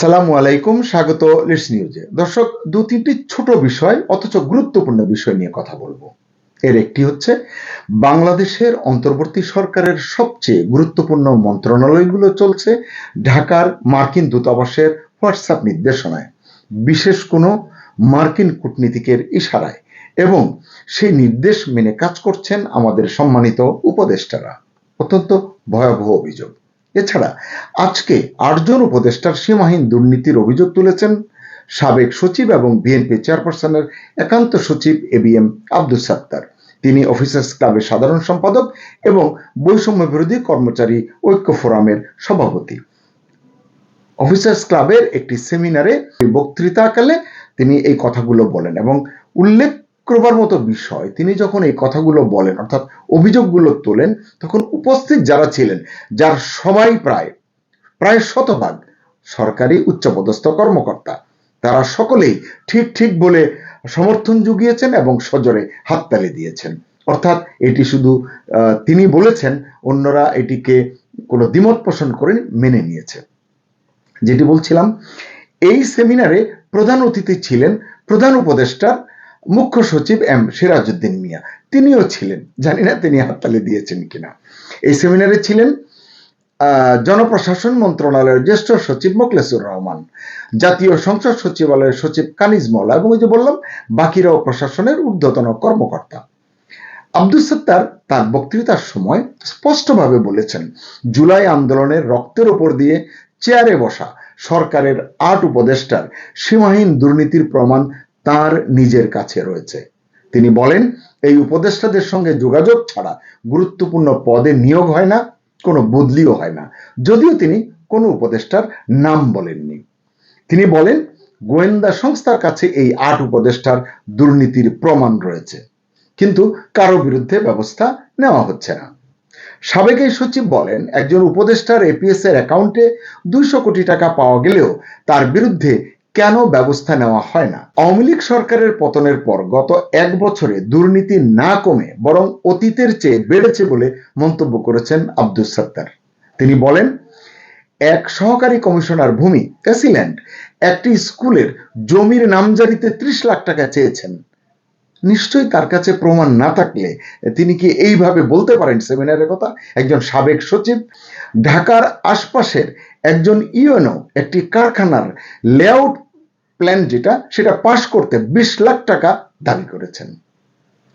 আসসালামু আলাইকুম, স্বাগত লিডস নিউজে দর্শক, দু তিনটি ছোট বিষয়, অথচ গুরুত্বপূর্ণ বিষয় নিয়ে কথা বলব। এর একটি হচ্ছে, বাংলাদেশের অন্তর্বর্তী সরকারের সবচেয়ে গুরুত্বপূর্ণ মন্ত্রণালয়গুলো চলছে ঢাকার মার্কিন দূতাবাসের হোয়াটসঅ্যাপ নির্দেশনায়। বিশেষ কোনো মার্কিন কূটনীতিকের ইশারায়। এবং সেই নির্দেশ মেনে কাজ করছেন আমাদের সম্মানিত উপদেষ্টারা। অত্যন্ত ভয়াবহ অভিযোগ। এছাড়া আজকে আটজন উপদেষ্টার সীমাহীন দুর্নীতির অভিযোগ তুলেছেন সাবেক সচিব এবং বিএনপি চেয়ারপারসনের একান্ত সচিব A B M Abdul Sattar. তিনি অফিসার্স ক্লাবের সাধারণ সম্পাদক এবং বৈষম্য বিরোধী কর্মচারী ঐক্য ফোরামের সভাপতি। অফিসার্স ক্লাবের একটি সেমিনারে বক্তৃতা বক্তৃতাকালে তিনি এই কথাগুলো বলেন এবং উল্লেখ করবার মতো বিষয়, তিনি যখন এই কথাগুলো বলেন, অর্থাৎ অভিযোগগুলো তোলেন, তখন উপস্থিত যারা ছিলেন, যার সবাই প্রায় প্রায় শতভাগ সরকারি উচ্চপদস্থ কর্মকর্তা, তারা সকলেই ঠিক ঠিক বলে সমর্থন জুগিয়েছেন এবং সজরে হাততালি দিয়েছেন। অর্থাৎ এটি শুধু তিনি বলেছেন, অন্যরা এটিকে কোনো দ্বিমত পোষণ করে মেনে নিয়েছে। যেটি বলছিলাম, এই সেমিনারে প্রধান অতিথি ছিলেন প্রধান উপদেষ্টার মুখ্য সচিব এম সিরাজউদ্দিন মিয়া। তিনিও ছিলেন। জানি না তিনি হাততালি দিয়েছেন কিনা। এই সেমিনারে ছিলেন জনপ্রশাসন মন্ত্রণালয়ের জ্যেষ্ঠ সচিব মোকলেসুর রহমান, জাতীয় সংসদ সচিবালয়ের সচিব কানিজ মৌলা এবং ওই যে বললাম, বাকিরাও প্রশাসনের ঊর্ধ্বতন কর্মকর্তা। আব্দুল সত্তার তার বক্তৃতার সময় স্পষ্টভাবে বলেছেন, জুলাই আন্দোলনের রক্তের ওপর দিয়ে চেয়ারে বসা সরকারের আট উপদেষ্টার সীমাহীন দুর্নীতির প্রমাণ তার নিজের কাছে রয়েছে। তিনি বলেন, এই উপদেষ্টাদের সঙ্গে যোগাযোগ ছাড়া গুরুত্বপূর্ণ পদে নিয়োগ হয় না, কোনো বদলিও হয় না। যদিও তিনি কোনো উপদেষ্টার নাম বলেননি। তিনি বলেন, গোয়েন্দা সংস্থার কাছে এই আট উপদেষ্টার দুর্নীতির প্রমাণ রয়েছে, কিন্তু কারও বিরুদ্ধে ব্যবস্থা নেওয়া হচ্ছে না। সাবেক এই সচিব বলেন, একজন উপদেষ্টার এপিএস এর অ্যাকাউন্টে দুইশো কোটি টাকা পাওয়া গেলেও তার বিরুদ্ধে কেন ব্যবস্থা নেওয়া হয় না? আওয়ামী লীগ সরকারের পতনের পর গত এক বছরে দুর্নীতি না কমে বরং অতীতের চেয়ে বেড়েছে বলে মন্তব্য করেছেন আব্দুল সত্তার। তিনি বলেন, এক সহকারী কমিশনার ভূমি এসিল্যান্ড একটি স্কুলের জমির নামজারিতে ত্রিশ লাখ টাকা চেয়েছেন। নিশ্চয়ই তার কাছে প্রমাণ না থাকলে তিনি কি এইভাবে বলতে পারেন? সেমিনারের কথা একজন সাবেক সচিব, ঢাকার আশপাশের একজন ইউএনও, একটি কারখানার লেআউট প্ল্যান যেটা, সেটা পাশ করতে বিশ লাখ টাকা দাবি করেছেন।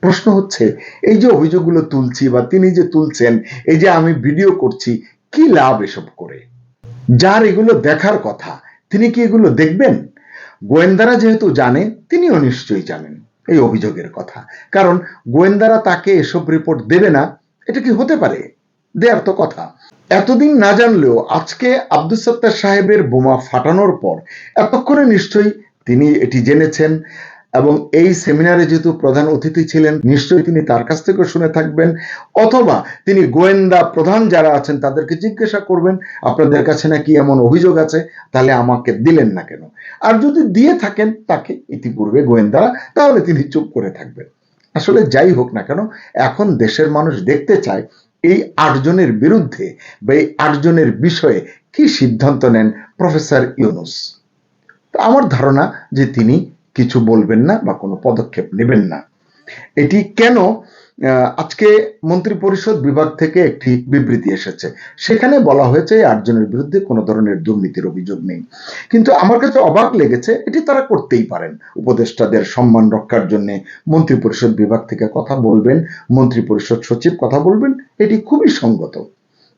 প্রশ্ন হচ্ছে, এই যে অভিযোগগুলো তুলছি বা তিনি যে তুলছেন, এই যে আমি ভিডিও করছি, কি লাভ এসব করে? যার এগুলো দেখার কথা, তিনি কি এগুলো দেখবেন? গোয়েন্দারা যেহেতু জানে, তিনিও নিশ্চয়ই জানেন এই অভিযোগের কথা। কারণ গোয়েন্দারা তাকে এসব রিপোর্ট দেবে না, এটা কি হতে পারে? দেয়ার তো কথা। এতদিন না জানলেও আজকে আব্দুল সত্তার সাহেবের বোমা ফাটানোর পর এতক্ষণে নিশ্চয়ই তিনি এটি জেনেছেন এবং এই সেমিনারে যেহেতু প্রধান অতিথি ছিলেন, নিশ্চয়ই তিনি তার কাছ থেকে শুনে থাকবেন। অথবা তিনি গোয়েন্দা প্রধান যারা আছেন তাদেরকে জিজ্ঞাসা করবেন, আপনাদের কাছে নাকি এমন অভিযোগ আছে? তাহলে আমাকে দিলেন না কেন? আর যদি দিয়ে থাকেন, তাকে ইতিপূর্বে গোয়েন্দারা, তাহলে তিনি চুপ করে থাকবেন। আসলে যাই হোক না কেন, এখন দেশের মানুষ দেখতে চায় এই আটজনের বিরুদ্ধে বা এই আটজনের বিষয়ে কি সিদ্ধান্ত নেন প্রফেসর ইউনুস? আমার ধারণা যে তিনি কিছু বলবেন না বা কোনো পদক্ষেপ নেবেন না। এটি কেন আজকে মন্ত্রী পরিষদ বিভাগ থেকে একটি বিবৃতি এসেছে। সেখানে বলা হয়েছে এই আটজনের বিরুদ্ধে কোনো ধরনের দুর্নীতির অভিযোগ নেই। কিন্তু আমার কাছে অবাক লেগেছে, এটি তারা করতেই পারেন। উপদেষ্টাদের সম্মান রক্ষার জন্য মন্ত্রী পরিষদ বিভাগ থেকে কথা বলবেন মন্ত্রী পরিষদ সচিব কথা বলবেন, এটি খুবই সঙ্গত।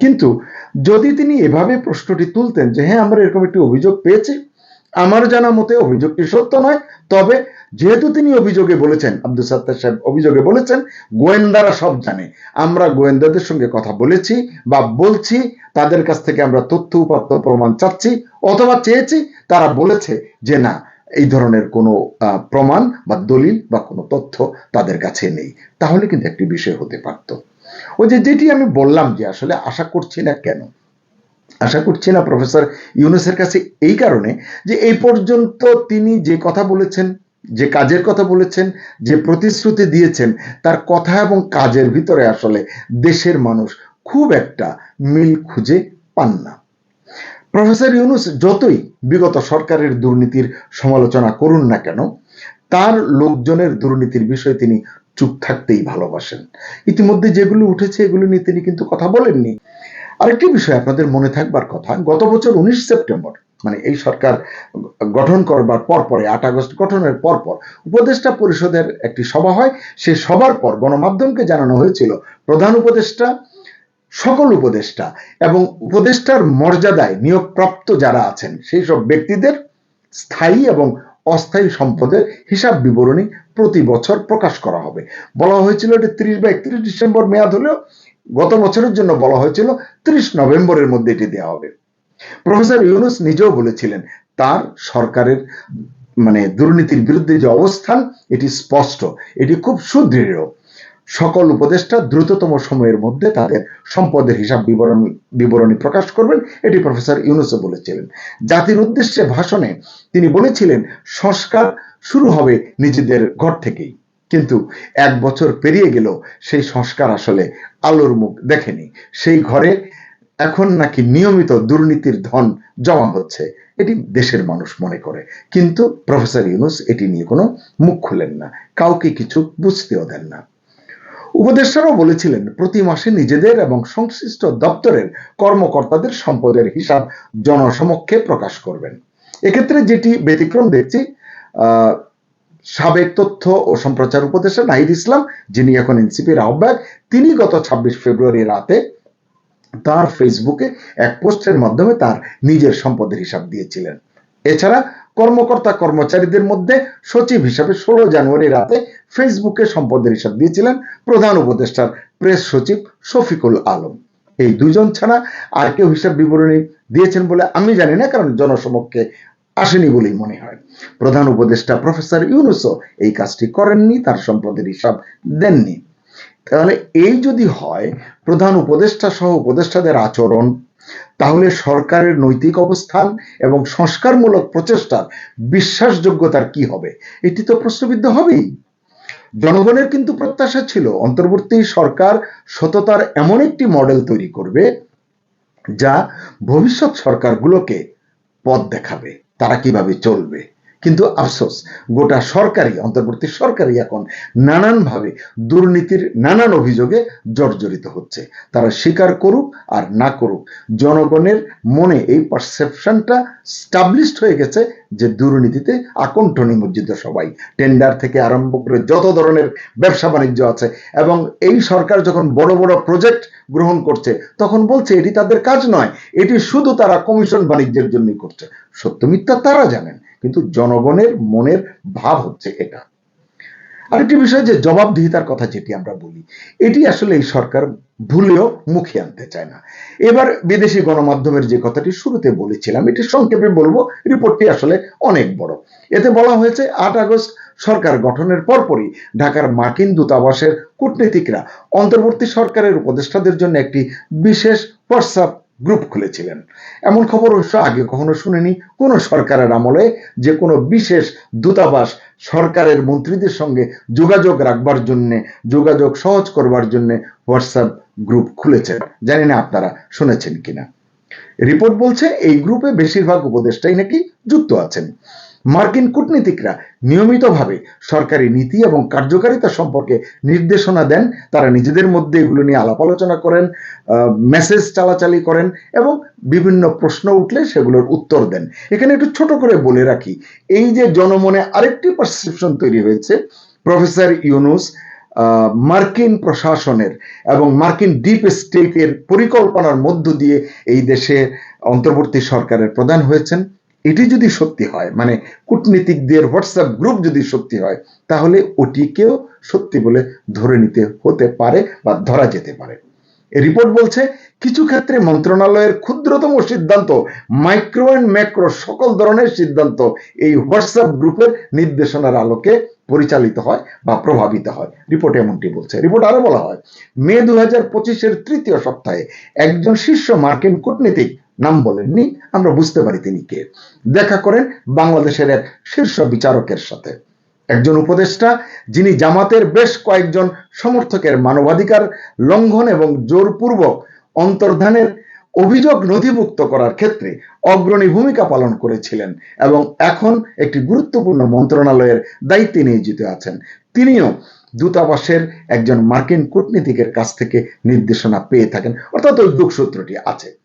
কিন্তু যদি তিনি এভাবে প্রশ্নটি তুলতেন যে হ্যাঁ আমরা এরকম একটি অভিযোগ পেয়েছি আমার জানা মতে অভিযোগটি সত্য নয়? তবে যেহেতু তিনি অভিযোগে বলেছেন, আব্দুল সাত্তার সাহেব অভিযোগে বলেছেন, গোয়েন্দারা সব জানে। আমরা গোয়েন্দাদের সঙ্গে কথা বলেছি বা বলছি, তাদের কাছ থেকে আমরা তথ্য উপাত্ত প্রমাণ চাচ্ছি অথবা চেয়েছি, তারা বলেছে যে না, এই ধরনের কোনো প্রমাণ বা দলিল বা কোনো তথ্য তাদের কাছে নেই। তাহলে কিন্তু একটি বিষয় হতে পারত। ওই যে যেটি আমি বললাম যে আসলে আশা করছি না কেন আশা করছি না প্রফেসর ইউনুসের কাছে এই কারণে যে এই পর্যন্ত তিনি যে কথা বলেছেন, যে কাজের কথা বলেছেন, যে প্রতিশ্রুতি দিয়েছেন, তার কথা এবং কাজের ভিতরে আসলে দেশের মানুষ খুব একটা মিল খুঁজে পান না। প্রফেসর ইউনুস যতই বিগত সরকারের দুর্নীতির সমালোচনা করুন না কেন, তার লোকজনের দুর্নীতির বিষয়ে তিনি চুপ থাকতেই ভালোবাসেন। ইতিমধ্যে যেগুলো উঠেছে, এগুলো নিয়ে তিনি কিন্তু কথা বলেননি। আরেকটি বিষয় আপনাদের মনে থাকবার কথা, গত বছর উনিশ সেপ্টেম্বর মানে এই সরকার গঠন করবার পর পরে আট আগস্ট গঠনের পর পর উপদেষ্টা পরিষদের একটি সভা হয়। সেই সবার পর গণমাধ্যমকে জানানো হয়েছিল, প্রধান উপদেষ্টা, সকল উপদেষ্টা এবং উপদেষ্টার মর্যাদায় নিয়োগপ্রাপ্ত যারা আছেন, সেই সব ব্যক্তিদের স্থায়ী এবং অস্থায়ী সম্পদের হিসাব বিবরণী প্রতি বছর প্রকাশ করা হবে। বলা হয়েছিল এটি ত্রিশ বা একত্রিশ ডিসেম্বর মেয়াদ হলেও গত বছরের জন্য বলা হয়েছিল ত্রিশ নভেম্বরের মধ্যে এটি দেওয়া হবে। প্রফেসর ইউনুস নিজেও বলেছিলেন, তার সরকারের মানে দুর্নীতির বিরুদ্ধে যে অবস্থান, এটি স্পষ্ট, এটি খুব সুদৃঢ়। সকল উপদেষ্টা দ্রুততম সময়ের মধ্যে তাদের সম্পদের হিসাব বিবরণ, বিবরণী প্রকাশ করবেন, এটি প্রফেসর ইউনুসও বলেছিলেন। জাতির উদ্দেশ্যে ভাষণে তিনি বলেছিলেন, সংস্কার শুরু হবে নিজেদের ঘর থেকেই। কিন্তু এক বছর পেরিয়ে গেল, সেই সংস্কার আসলে আলোর মুখ দেখেনি। সেই ঘরে এখন নাকি নিয়মিত দুর্নীতির ধন জমা হচ্ছে, এটি দেশের মানুষ মনে করে। কিন্তু প্রফেসর ইউনুস এটি নিয়ে কোনো মুখ খুলেন না, কাউকে কিছু বুঝতেও দেন না। উপদেষ্টারাও বলেছিলেন, প্রতি মাসে নিজেদের এবং সংশ্লিষ্ট দপ্তরের কর্মকর্তাদের সম্পদের হিসাব জনসমক্ষে প্রকাশ করবেন। এক্ষেত্রে যেটি ব্যতিক্রম দেখছি সাবেক তথ্য ও সম্প্রচার উপদেষ্টা নাহিদ ইসলাম, যিনি এখন এনসিপির আহ্বায়ক, তিনি গত ছাব্বিশ ফেব্রুয়ারি রাতে তার ফেসবুকে এক পোস্টের মাধ্যমে তার নিজের সম্পদের হিসাব দিয়েছিলেন। এছাড়া কর্মকর্তা কর্মচারীদের মধ্যে সচিব হিসাবে ষোলো জানুয়ারি রাতে ফেসবুকে সম্পদের হিসাব দিয়েছিলেন প্রধান উপদেষ্টার প্রেস সচিব শফিকুল আলম। এই দুজন ছাড়া আর কেউ হিসাব বিবরণী দিয়েছেন বলে আমি জানি না, কারণ জনসমক্ষে আসেনি বলেই মনে হয়। প্রধান উপদেষ্টা প্রফেসর ইউনুসও এই কাজটি করেননি, তার সম্পদের হিসাব দেননি। তাহলে এই যদি হয়, প্রধান উপদেষ্টা সহ উপদেষ্টাদের আচরণ, তাহলে সরকারের নৈতিক অবস্থান এবং সংস্কারমূলক প্রচেষ্টার বিশ্বাসযোগ্যতার কি হবে? এটি তো প্রশ্নবিদ্ধ হবেই। জনগণের কিন্তু প্রত্যাশা ছিল, অন্তর্বর্তী সরকার সততার এমন একটি মডেল তৈরি করবে, যা ভবিষ্যৎ সরকারগুলোকে পথ দেখাবে। তারা কীভাবে চলবে? কিন্তু আফসোস, গোটা সরকারই, অন্তর্বর্তী সরকারই এখন নানানভাবে দুর্নীতির নানান অভিযোগে জর্জরিত হচ্ছে। তারা স্বীকার করুক আর না করুক, জনগণের মনে এই পারসেপশনটা স্টাবলিশড হয়ে গেছে যে দুর্নীতিতে আকণ্ঠ নিমজ্জিত সবাই। টেন্ডার থেকে আরম্ভ করে যত ধরনের ব্যবসা বাণিজ্য আছে এবং এই সরকার যখন বড় বড় প্রজেক্ট গ্রহণ করছে, তখন বলছে এটি তাদের কাজ নয়, এটি শুধু তারা কমিশন বাণিজ্যের জন্যই করছে। সত্য মিথ্যা তারা জানেন। কিন্তু জনগণের মনের ভাব হচ্ছে এটা। আরেকটি বিষয় যে জবাবদিহিতার কথা যেটি আমরা বলি, এটি আসলে এই সরকার ভুলেও মুখে আনতে চায় না। এবার বিদেশি গণমাধ্যমের যে কথাটি শুরুতে বলেছিলাম এটি সংক্ষেপে বলব, রিপোর্টটি আসলে অনেক বড়। এতে বলা হয়েছে, আট আগস্ট সরকার গঠনের পরপরই ঢাকার মার্কিন দূতাবাসের কূটনীতিকরা অন্তর্বর্তী সরকারের উপদেষ্টাদের জন্য একটি বিশেষ হোয়াটসঅ্যাপ গ্রুপ খুলেছিলেন। এমন খবর অবশ্য আগে কখনো শুনিনি। কোনো সরকারের আমলে যে কোনো বিশেষ দূতাবাস সরকারের মন্ত্রীদের সঙ্গে যোগাযোগ রাখবার জন্য, যোগাযোগ সহজ করবার জন্য হোয়াটসঅ্যাপ গ্রুপ খুলেছেন। জানি না আপনারা শুনেছেন কিনা। রিপোর্ট বলছে, এই গ্রুপে বেশিরভাগ উপদেষ্টাই নাকি যুক্ত আছেন। মার্কিন কূটনীতিকরা নিয়মিতভাবে সরকারি নীতি এবং কার্যকারিতা সম্পর্কে নির্দেশনা দেন। তারা নিজেদের মধ্যে এগুলো নিয়ে আলাপ আলোচনা করেন মেসেজ চালাচালি করেন এবং বিভিন্ন প্রশ্ন উঠলে সেগুলোর উত্তর দেন। এখানে একটু ছোট করে বলে রাখি, এই যে জনমনে আরেকটি পারসেপশন তৈরি হয়েছে, প্রফেসর ইউনুস মার্কিন প্রশাসনের এবং মার্কিন ডিপ স্টেটের পরিকল্পনার মধ্য দিয়ে এই দেশে অন্তর্বর্তী সরকারের প্রধান হয়েছেন। এটি যদি সত্যি হয় মানে কূটনীতিকদের হোয়াটসঅ্যাপ গ্রুপ যদি সত্যি হয়, তাহলে ওটিকেও সত্যি বলে ধরে নিতে হতে পারে বা ধরা যেতে পারে। রিপোর্ট বলছে, কিছু ক্ষেত্রে মন্ত্রণালয়ের ক্ষুদ্রতম সিদ্ধান্ত মাইক্রো অ্যান্ড ম্যাক্রো সকল ধরনের সিদ্ধান্ত এই হোয়াটসঅ্যাপ গ্রুপের নির্দেশনার আলোকে পরিচালিত হয় বা প্রভাবিত হয়। রিপোর্ট এমনটি বলছে। রিপোর্ট আরও বলা হয়, মে দু হাজার পঁচিশের তৃতীয় সপ্তাহে একজন শীর্ষ মার্কিন কূটনীতিক নাম বলেননি, আমরা বুঝতে পারি তিনি কে। দেখা করেন বাংলাদেশের এক শীর্ষ বিচারকের সাথে। একজন উপদেষ্টা, যিনি জামাতের বেশ কয়েকজন সমর্থকের মানবাধিকার লঙ্ঘন এবং জোরপূর্বক অন্তর্ধানের অভিযোগ নথিভুক্ত করার ক্ষেত্রে অগ্রণী ভূমিকা পালন করেছিলেন এবং এখন একটি গুরুত্বপূর্ণ মন্ত্রণালয়ের দায়িত্বে নিয়োজিত আছেন। তিনিও দূতাবাসের একজন মার্কিন কূটনীতিকের কাছ থেকে নির্দেশনা পেয়ে থাকেন। অর্থাৎ ওই যোগসূত্রটি আছে।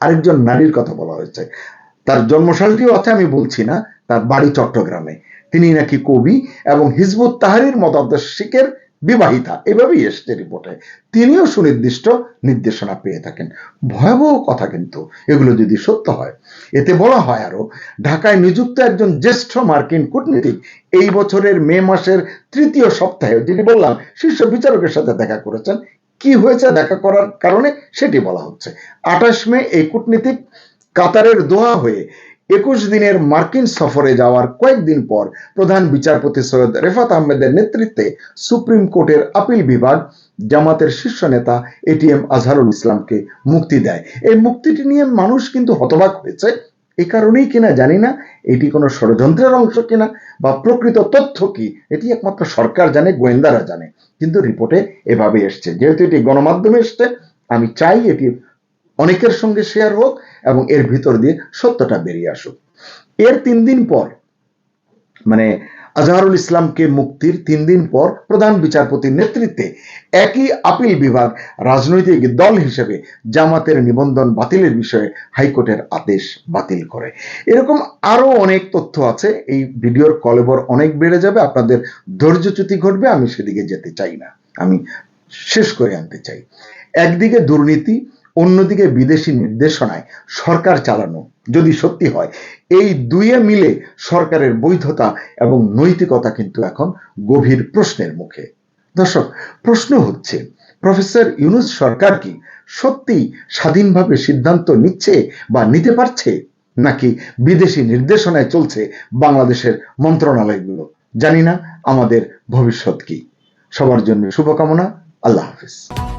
আরেকজন নারীর কথা বলা হয়েছে। তার জন্মসালটিও আছে, আমি বলছি না, তার বাড়ি চট্টগ্রামে। তিনি নাকি কবি এবং হিজবুত তাহারির মতাদর্শিকের বিবাহিতা। এভাবেই এসছে রিপোর্টে। তিনিও সুনির্দিষ্ট নির্দেশনা পেয়ে থাকেন। ভয়াবহ কথা কিন্তু, এগুলো যদি সত্য হয়। এতে বলা হয় আরও, ঢাকায় নিযুক্ত একজন জ্যেষ্ঠ মার্কিন কূটনীতিক এই বছরের মে মাসের তৃতীয় সপ্তাহে, যিনি বললাম, শীর্ষ বিচারকের সাথে দেখা করেছেন কি হয়েছে দেখা করার কারণে সেটি বলা হচ্ছে। আঠাশ মে এই কূটনীতিক কাতারের দোহা হয়ে একুশ দিনের মার্কিন সফরে যাওয়ার কয়েকদিন পর প্রধান বিচারপতি সৈয়দ রেফাত আহমেদের নেতৃত্বে সুপ্রিম কোর্টের আপিল বিভাগ জামাতের শীর্ষ নেতা এটিএম আজহারুল ইসলামকে মুক্তি দেয়। এই মুক্তিটি নিয়ে মানুষ কিন্তু হতবাক হয়েছে। এই কারণেই কিনা জানি না, এটি কোনো ষড়যন্ত্রের অংশ কিনা বা প্রকৃত তথ্য কি, এটি একমাত্র সরকার জানে, গোয়েন্দারা জানে। কিন্তু রিপোর্টে এভাবে এসছে। যেহেতু এটি গণমাধ্যমে এসছে, আমি চাই এটি অনেকের সঙ্গে শেয়ার হোক এবং এর ভিতর দিয়ে সত্যটা বেরিয়ে আসুক। এর তিন দিন পর মানে আজহারুল ইসলামকে মুক্তির তিন দিন পর প্রধান বিচারপতির নেতৃত্বে একই আপিল বিভাগ রাজনৈতিক দল হিসেবে জামাতের নিবন্ধন বাতিলের বিষয়ে হাইকোর্টের আদেশ বাতিল করে। এরকম আরও অনেক তথ্য আছে, এই ভিডিওর কলেবর অনেক বেড়ে যাবে, আপনাদের ধৈর্যচ্যুতি ঘটবে, আমি সেদিকে যেতে চাই না। আমি শেষ করে আনতে চাই। একদিকে দুর্নীতি, অন্যদিকে বিদেশি নির্দেশনায় সরকার চালানো, যদি সত্যি হয় এই দুইয়ে মিলে সরকারের বৈধতা এবং নৈতিকতা কিন্তু এখন গভীর প্রশ্নের মুখে। দর্শক, প্রশ্ন হচ্ছে, প্রফেসর ইউনুস সরকার কি সত্যি স্বাধীনভাবে সিদ্ধান্ত নিচ্ছে বা নিতে পারছে? নাকি বিদেশি নির্দেশনায় চলছে বাংলাদেশের মন্ত্রণালয়গুলো? জানি না, আমাদের ভবিষ্যৎ কি। সবার জন্য শুভকামনা, আল্লাহ হাফিজ।